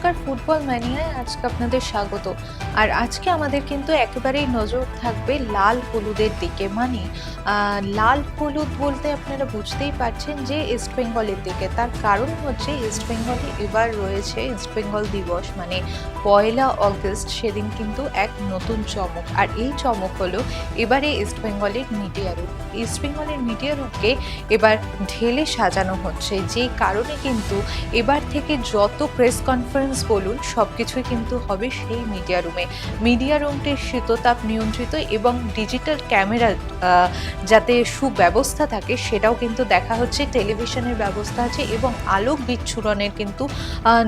Football ম্যানিয়ায় আজকে আপনাদের স্বাগত। আর আজকে আমাদের কিন্তু একেবারেই নজর থাকবে লাল হলুদের দিকে। মানে লাল হলুদ বলতে আপনারা বুঝতেই পারছেন যে ইস্ট বেঙ্গলের দিকে। তার কারণ হচ্ছে ইস্ট বেঙ্গলে এবার রয়েছে ইস্ট বেঙ্গল দিবস। মানে পয়লা অগস্ট সেদিন কিন্তু এক নতুন চমক। আর এই চমক হলো এবারে ইস্ট বেঙ্গলের মিডিয়া রুট ইস্ট বেঙ্গলের মিডিয়া রুটকে এবার ঢেলে সাজানো হচ্ছে। যেই কারণে কিন্তু এবার থেকে যত প্রেস কনফারেন্স বলুন সব কিছুই কিন্তু হবে সেই মিডিয়া রুমে মিডিয়া রুমটির শীততাপ নিয়ন্ত্রিত এবং ডিজিটাল ক্যামেরা যাতে সুব্যবস্থা থাকে, সেটাও কিন্তু দেখা হচ্ছে। টেলিভিশনের ব্যবস্থা আছে এবং আলোক বিচ্ছুরণের কিন্তু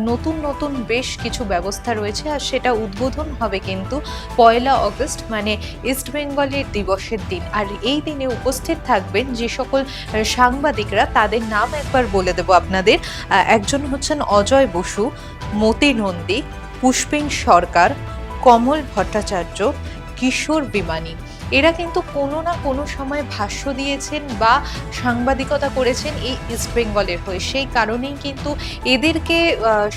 নতুন নতুন বেশ কিছু ব্যবস্থা রয়েছে আর সেটা উদ্বোধন হবে কিন্তু পয়লা অগস্ট মানে ইস্ট বেঙ্গলের দিবসের দিন। আর এই দিনে উপস্থিত থাকবেন যে সকল সাংবাদিকরা, তাদের নাম একবার বলে দেবো আপনাদের। একজন হচ্ছেন অজয় বসু। মতি নন্দী পুষ্পিং সরকার, কমল ভট্টাচার্য, কিশোর বিমানী। এরা কিন্তু কোনো না কোনো সময় ভাষ্য দিয়েছেন বা সাংবাদিকতা করেছেন এই ইস্ট বেঙ্গলের হয়ে। সেই কারণেই কিন্তু এদেরকে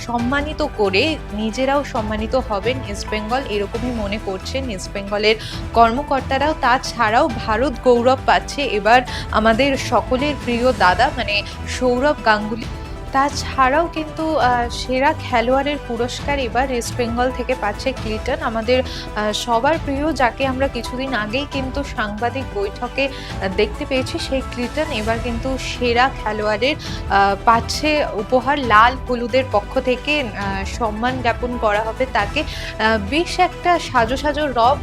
সম্মানিত করে নিজেরাও সম্মানিত হবেন ইস্ট বেঙ্গল, এরকমই মনে করছেন ইস্ট বেঙ্গলের কর্মকর্তারাও। তাছাড়াও ভারত গৌরব পাচ্ছে। এবার আমাদের সকলের প্রিয় দাদা মানে সৌরভ গাঙ্গুলি তাছাড়াও কিন্তু সেরা খেলোয়াড়ের পুরস্কার এবার ওয়েস্ট বেঙ্গল থেকে পাচ্ছে ক্লিটন আমাদের সবার প্রিয়, যাকে আমরা কিছুদিন আগেই কিন্তু সাংবাদিক বৈঠকে দেখতে পেয়েছি, সেই ক্লিটন এবার কিন্তু সেরা খেলোয়াড়ের পাচ্ছে উপহার লাল হলুদের পক্ষ থেকে সম্মান জ্ঞাপন করা হবে তাকে। বেশ একটা সাজো সাজো রব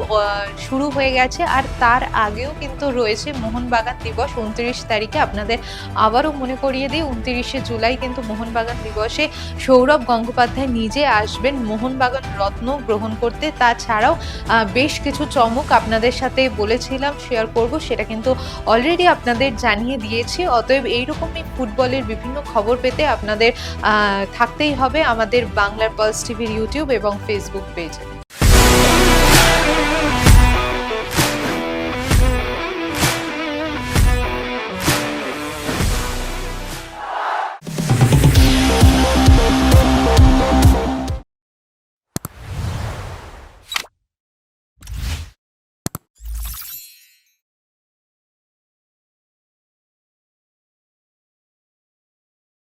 শুরু হয়ে গেছে। আর তার আগেও কিন্তু রয়েছে মোহনবাগান দিবস, উনত্রিশ তারিখে। আপনাদের আবারও মনে করিয়ে দিই, উনত্রিশে জুলাই কিন্তু মোহনবাগান দিবসে সৌরভ গঙ্গোপাধ্যায় নিজে আসবেন। মোহনবাগান রত্ন গ্রহণ করতে। তাছাড়াও বেশ কিছু চমক আপনাদের সাথে বলেছিলাম শেয়ার করব, সেটা কিন্তু অলরেডি আপনাদের জানিয়ে দিয়েছি। অতএব এইরকমই ফুটবলের বিভিন্ন খবর পেতে আপনাদের থাকতেই হবে আমাদের বাংলার পালস টিভির ইউটিউব এবং ফেসবুক পেজে